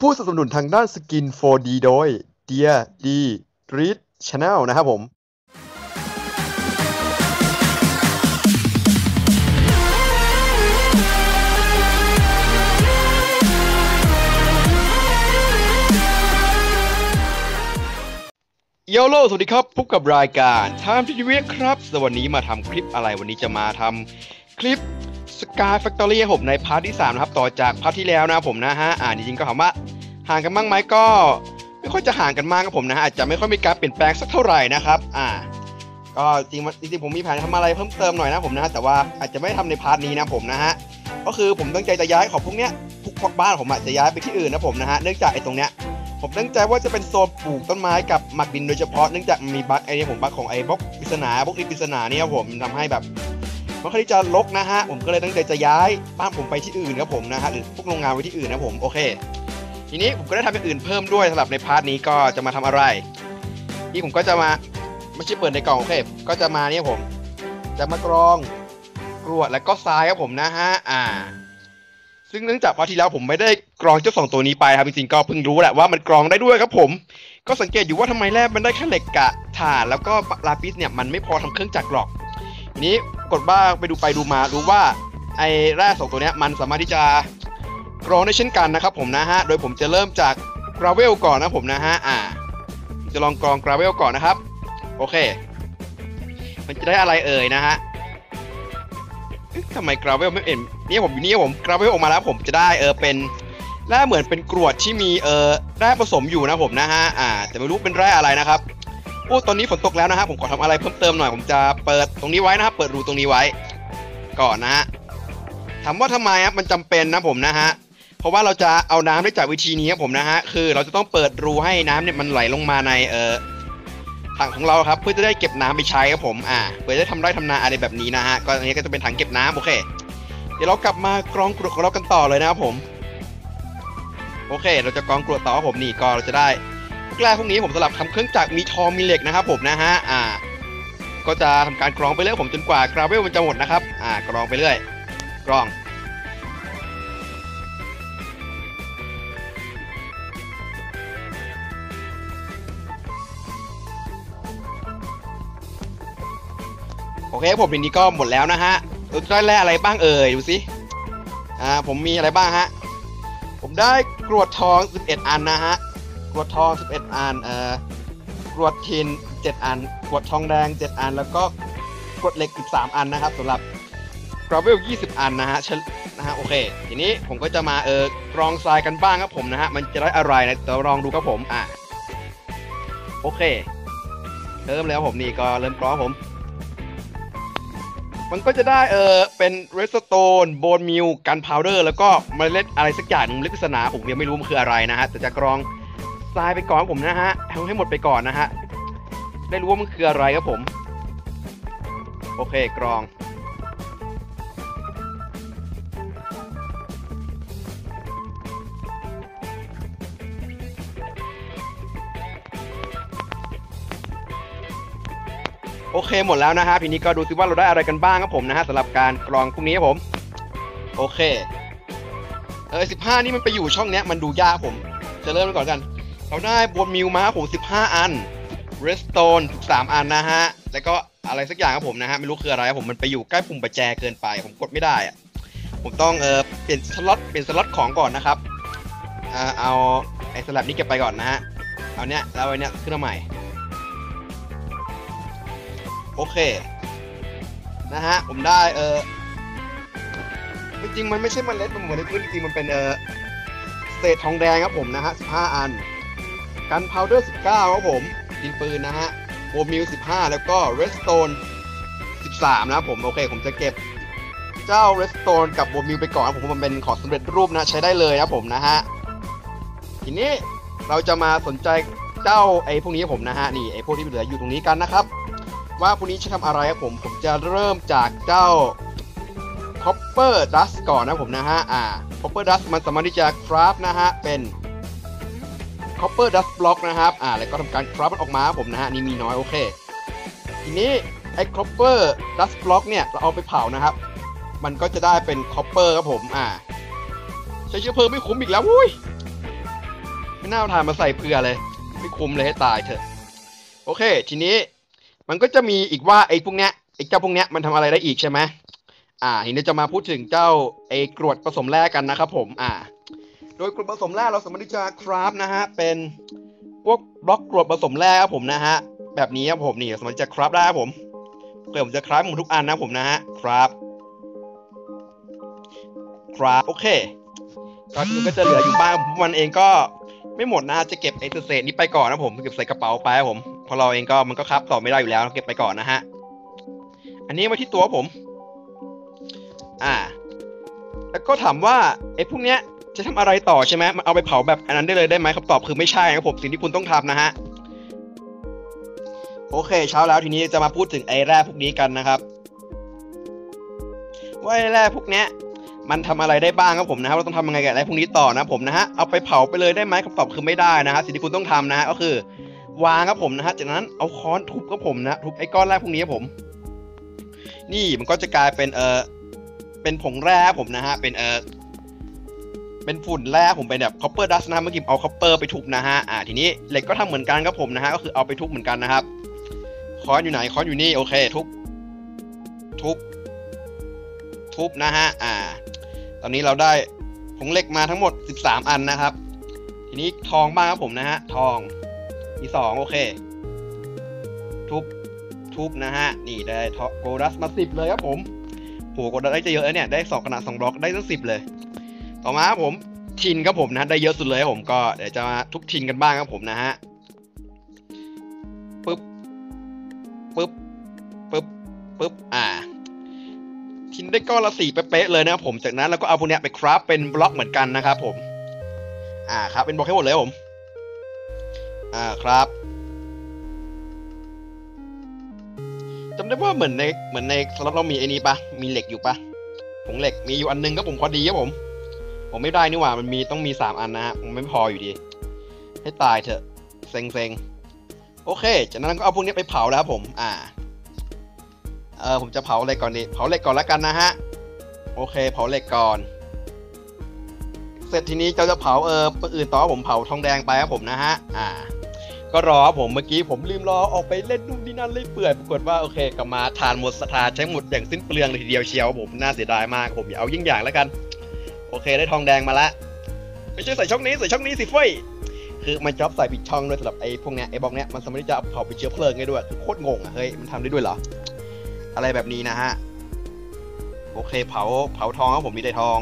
ผู้สนับสนุนทางด้านสกิน 4D โดย Dear D Read Channel นะครับผมโยโลสวัสดีครับพบกับรายการ Time to d e v i ครับสวันนี้มาทำคลิปอะไรวันนี้จะมาทำคลิป Sky Factory ครับผมในพาร์ทที่3นะครับต่อจากพาร์ทที่แล้วนะผมนะฮะอ่าจริงๆก็ถามว่าห่างกันบ้างไหมก็ไม่ค่อยจะห่างกันมากครับผมนะอาจจะไม่ค่อยมีการเปลี่ยนแปลงสักเท่าไหร่นะครับอ่าก็จริงจริงผมมีแผนทำอะไรเพิ่มเติมหน่อยนะผมนะแต่ว่าอาจจะไม่ทำในพาร์ทนี้นะผมนะฮะก็คือผมตั้งใจจะย้ายของพวกเนี้ยทุกบ้านผมอาจจะย้ายไปที่อื่นนะผมนะฮะเนื่องจากไอ้ตรงเนี้ยผมตั้งใจว่าจะเป็นโซนปลูกต้นไม้กับหมักดินโดยเฉพาะเนื่องจากมีบั๊กไอ้นี่ผมบั๊กของไอ้บล็อกปริศนาบล็อกอินปริศนาเนี่ยผมทำให้แบบ ค่อนข้างที่จะรกนะฮะ ผมก็เลยตั้งใจจะย้ายบ้านผมไปที่อื่นครับผมนะฮะหรือพวกโรงงานไปที่อื่นนะผมโอเค ทีนี้ผมก็ได้ทำอย่างอื่นเพิ่มด้วยสำหรับในพาร์ทนี้ก็จะมาทำอะไร นี่ผมก็จะมาไม่ใช่เปิดในกล่องโอเคก็จะมาเนี่ยผม จะมากรองกรวดและก็ทรายครับผมนะฮะอ่า ซึ่งเนื่องจากพาที่แล้วผมไม่ได้กรองเจ้าสองตัวนี้ไปครับจริงๆก็เพิ่งรู้แหละว่ามันกรองได้ด้วยครับผมก็สังเกตอยู่ว่าทำไมแร่มันได้แค่เหล็กกะถ่านแล้วก็ลาปิสเนี่ยมันไม่พอทำเครื่องจักรหรอก ทีนี้กดบ้าไปดูไปดูมารู้ว่าไอ้แร่สองตัวเนี้ยมันสามารถที่จะกรองได้เช่นกันนะครับผมนะฮะ โดยผมจะเริ่มจากกราเวลก่อนนะผมนะฮะ อ่า จะลองกรองกราเวลก่อนนะครับ โอเค มันจะได้อะไรเอ่ยนะฮะทำไมกราเวลไม่เห็นนี่ผมอยู่นี่ผมกราเวลออกมาแล้วผมจะได้เออเป็นแร่เหมือนเป็นกรวดที่มีเออแร่ผสมอยู่นะผมนะฮะ อ่า แต่ไม่รู้เป็นแร่อะไรนะครับ โอ้ตอนนี้ฝนตกแล้วนะฮะผมขอทำอะไรเพิ่มเติมหน่อยผมจะเปิดตรงนี้ไว้นะครับเปิดรูตรงนี้ไว้ ก่อนนะฮะถามว่าทำไมครับมันจำเป็นนะผมนะฮะเพราะว่าเราจะเอาน้ำได้จากวิธีนี้ครับผมนะฮะคือเราจะต้องเปิดรูให้น้ำเนี่ยมันไหลลงมาในเออถังของเราครับเพื่อจะได้เก็บน้ำไปใช้ครับผมอ่าเพื่อจะได้ทำไร่ทำนาอะไรแบบนี้นะฮะก็อันนี้ก็จะเป็นถังเก็บน้ำโอเค เดี๋ยวเรากลับมากรองกรวดของเรากันต่อเลยนะครับผม โอเค เราจะกรองกรวดต่อผมนี่ก็เราจะได้ กแร่พวกนี้ผมสลับทำเครื่องจักรมีทองมีเหล็กนะครับผมนะฮะอ่า ก็จะทำการกรองไปเรื่อยผมจนกว่ากราเวลมันจะหมดนะครับ อ่ากรองไปเรื่อยกรองโอเคผมทีนี้ก็หมดแล้วนะฮะเราจะได้แร่อะไรบ้างเอ่ยดูสิอ่าผมมีอะไรบ้างฮะ ผมได้กรวดทอง 11 อันนะฮะ กรวดทอง 11 อันเอ่อกรวดทิน 7 อันกรวดทองแดง 7 อัน แล้วก็กรวดเหล็ก 13 อันนะครับสำหรับกราเวล 20 อันนะฮะนะฮะโอเค ทีนี้ผมก็จะมาเออกรองทรายกันบ้างครับผมนะฮะมันจะได้อะไรนะเดี๋ยวลองดูครับผมอ่าโอเค เริ่มแล้วผมนี่ก็เริ่มกรองผม มันก็จะได้เออเป็นเรสโตนโบนมิลกันพาวเดอร์แล้วก็เมล็ดอะไรสักอย่างหนึงลึกษณาผมยังไม่รู้มันคืออะไรนะฮะแต่จะกรอง ทรายไปก่อนผมนะฮะทำให้หมดไปก่อนนะฮะ ได้รู้ว่ามันคืออะไรครับผม โอเคกรอง โอเคหมดแล้วนะฮะทีนี้ก็ดูซิว่าเราได้อะไรกันบ้างครับผมนะฮะสำหรับการกรองพวกนี้ครับผม โอเค เออสิบห้านี่มันไปอยู่ช่องเนี้ยมันดูยากผม จะเริ่มกันก่อนกัน เราได้บวมมิวมาครับผมสิบห้าอันเรสโตนสามอันนะฮะ แล้วก็อะไรสักอย่างครับผมนะฮะ ไม่รู้คืออะไรครับผมมันไปอยู่ใกล้ปุ่มประแจเกินไป ผมกดไม่ได้อะผมต้องเออเปลี่ยนสล็อตเปลี่ยนสล็อตของก่อนนะครับอ่าเอาไอ้สลับนี้เก็บไปก่อนนะฮะ เอาเนี้ยแล้วไอ้เนี้ยขึ้นมาใหม่ โอเค นะฮะ ผมได้เออจริงมันไม่ใช่เมล็ดมันเหมือนในพื้นจริงมันเป็นเออเศษทองแดงครับผมนะฮะ15อัน กันพาวเดอร์19ครับผมดินปืนนะฮะโบมิล15 แล้วก็เรสโตน13 นะผม โอเค ผมจะเก็บเจ้าเรสโตนกับโบมิลไปก่อนผมมันเป็นของสำเร็จรูปนะ ใช้ได้เลยนะผมนะฮะ ทีนี้เราจะมาสนใจเจ้าไอ้พวกนี้ผมนะฮะ นี่ไอ้พวกที่เหลืออยู่ตรงนี้กันนะครับ ว่าพวกนี้จะทำอะไรครับผม ผมจะเริ่มจากเจ้า Copper Dust ก่อนนะผมนะฮะ อ่า Copper Dust มันสามารถที่จะคราฟนะฮะ เป็น Copper Dust Block นะครับอ่าแล้วก็ทำการคราฟมันออกมาผมนะฮะนี่มีน้อยโอเค ทีนี้ไอ้ Copper Dust Block เนี่ยเราเอาไปเผานะครับ มันก็จะได้เป็น Copper ครับผมอ่าใช้เชื้อเพลิงไม่คุ้มอีกแล้ววุ้ยไม่น่าทานมาใส่เผื่อเลย ไม่คุ้มเลยให้ตายเถอะ โอเค ทีนี้มันก็จะมีอีกว่าไอ้พวกเนี้ยไอ้เจ้าพวกเนี้ยมันทำอะไรได้อีกใช่ไหมอ่าทีนี้จะมาพูดถึงเจ้าไอ้กรวดผสมแร่กันนะครับผม อ่า โดยกรดผสมแร่เราสามารถที่จะคราฟนะฮะเป็นพวกบล็อกกรดผสมแร่ครับผมนะฮะแบบนี้ครับผมนี่สามารถจะคราฟได้ครับผมโอเคผมจะคราฟหมดทุกอันนะผมนะฮะคราฟคราฟโอเคก็ทีนี้ก็จะเหลืออยู่บ้างผมมันเองก็ไม่หมดนะจะเก็บไอ้เศษนี้ไปก่อนนะผมเก็บใส่กระเป๋าไปครับผมเพราะเราเองก็มันก็คราฟต่อไม่ได้อยู่แล้วเก็บไปก่อนนะฮะอันนี้มาที่ตัวผม อ่า แล้วก็ถามว่าไอ้พวกเนี้ย จะทำอะไรต่อใช่ไหมมันเอาไปเผาแบบอันนั้นได้เลยได้ไหมคำตอบคือไม่ใช่ครับผมสิ่งที่คุณต้องทำนะฮะโอเค เช้าแล้วทีนี้จะมาพูดถึงไอ้แร่พวกนี้กันนะครับว่าไอ้แร่พวกเนี้ยมันทำอะไรได้บ้างครับผมนะครับเราต้องทำยังไงกับไอ้แร่พวกนี้ต่อนะผมนะฮะเอาไปเผาไปเลยได้ไหมคำตอบคือไม่ได้นะฮะสิ่งที่คุณต้องทำนะฮะก็คือ วางครับผมนะฮะจากนั้นเอาค้อนทุบครับผมนะทุบไอ้ก้อนแร่พวกนี้ครับผม นี่มันก็จะกลายเป็นเออเป็นผงแร่ครับผมนะฮะเป็นเออ เป็นฝุ่นแร่ผมเป็นแบบคอปเปอร์ดัสนะเมื่อกี้เอาคอปเปอร์ไปทุบนะฮะอ่าทีนี้เหล็กก็ทำเหมือนกันครับผมนะฮะก็คือเอาไปทุบเหมือนกันนะครับค้อนอยู่ไหนค้อนอยู่นี่โอเค ทุบทุบทุบนะฮะอ่า ตอนนี้เราได้ผงเหล็กมาทั้งหมด 13 อันนะครับ ทีนี้ทองบ้างครับผมนะฮะทองมีสองโอเค ทุบทุบนะฮะนี่ได้โกดัสมาสิบเลยครับผมโหโกดัสได้จะเยอะแล้วเนี่ยได้สองขนาดสองบล็อกได้ตั้งสิบเลย ต่อมาครับผมทินครับผมนะได้เยอะสุดเลยผมก็เดี๋ยวจะมาทุบทินกันบ้างครับผมนะฮะปึ๊บปึ๊บปึ๊บปึ๊บอ่า ทินได้ก้อนละสี่เป๊ะเลยนะครับผมจากนั้นเราก็เอาพวกเนี้ยไปคราฟเป็นบล็อกเหมือนกันนะครับผม อ่าครับเป็นบล็อกให้หมดเลยผม อ่าครับจำได้ว่าเหมือนในเหมือนในสล็อตเรามีไอ้นี้ปะมีเหล็กอยู่ปะผงเหล็กมีอยู่อันนึงก็ผมพอดีครับผม ผมไม่ได้นี่หว่ามันมีต้องมีสามอันนะฮะผมไม่พออยู่ดี ให้ตายเถอะเซ็งเซ็งโอเค จากนั้นก็เอาพวกนี้ไปเผาแล้วครับผม อ่า เออผมจะเผาอะไรก่อนดีเผาเหล็กก่อนแล้วกันนะฮะ โอเค เผาเหล็กก่อน เสร็จทีนี้เราจะเผาเอออื่นต่อผมเผาทองแดงไปครับผมนะฮะ อ่า ก็รอผมเมื่อกี้ผมลืมรอออกไปเล่นนู่นนี่นั่นเล่นเปื่อยปรากฏว่าโอเคกลับมาทานหมดสถานใช้หมดอย่างสิ้นเปลืองเลยทีเดียวเชียวผมน่าเสียดายมากผมอย่าเอายิ่งอย่างแล้วกัน โอเคได้ทองแดงมาละไม่ใช่ใส่ช่องนี้ใส่ช่องนี้สิเฟ้ยคือมันจ็อบใส่ผิดช่องด้วยสำหรับไอ้พวกเนี้ยไอ้บล็อกเนี้ยมันสามารถที่จะเอาเผาไปนเชื้อเพลิงได้ด้วยคือโคตรงงอะเฮ้ยมันทำได้ด้วยเหรออะไรแบบนี้นะฮะโอเคเผาเผาทองครับผมมีได้ทอง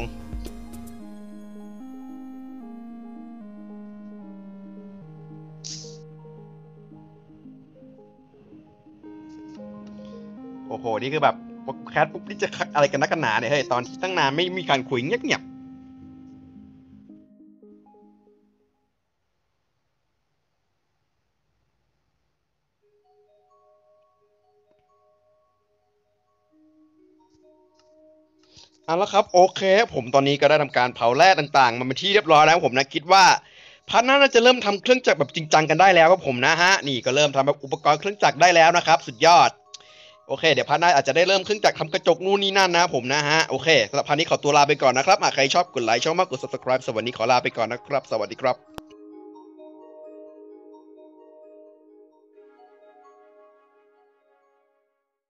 โอ้โหนี่คือแบบแคทปุ๊บนี่จะอะไรกันนักกันหนาเนี่ยเฮ้ยตอนที่ตั้งนานไม่มีการคุยเงียบๆ เอาละครับโอเค ผมตอนนี้ก็ได้ทำการเผาแร่ต่างๆมาเป็นที่เรียบร้อยแล้วผมนะคิดว่าพันน่าจะเริ่มทำเครื่องจักรแบบจริงจังกันได้แล้วครับผมนะฮะนี่ก็เริ่มทำแบบอุปกรณ์เครื่องจักรได้แล้วนะครับ สุดยอดโอเค เดี๋ยวพันหน้าอาจจะได้เริ่มเครื่องจักรทำกระจกนู่นนี่นั่นนะผมนะฮะโอเคสำหรับพันนี้ขอตัวลาไปก่อนนะครับหากใครชอบกดไลค์ชอบมากกด subscribe สวัสดีขอลาไปก่อนนะครับ สวัสดีครับ